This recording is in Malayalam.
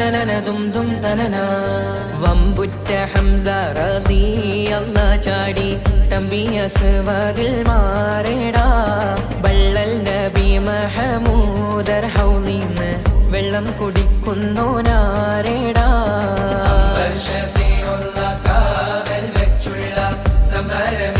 തനനന ദും ദും തനന. ഹംസ ചാടി. തമ്പിയ മാറേടാ. ബള്ളൽ നബി മഹമൂദർ ഹൗലിന്ന് വെള്ളം കുടിക്കുന്നു നാരേടാ. വെച്ചുള്ള വന്ന്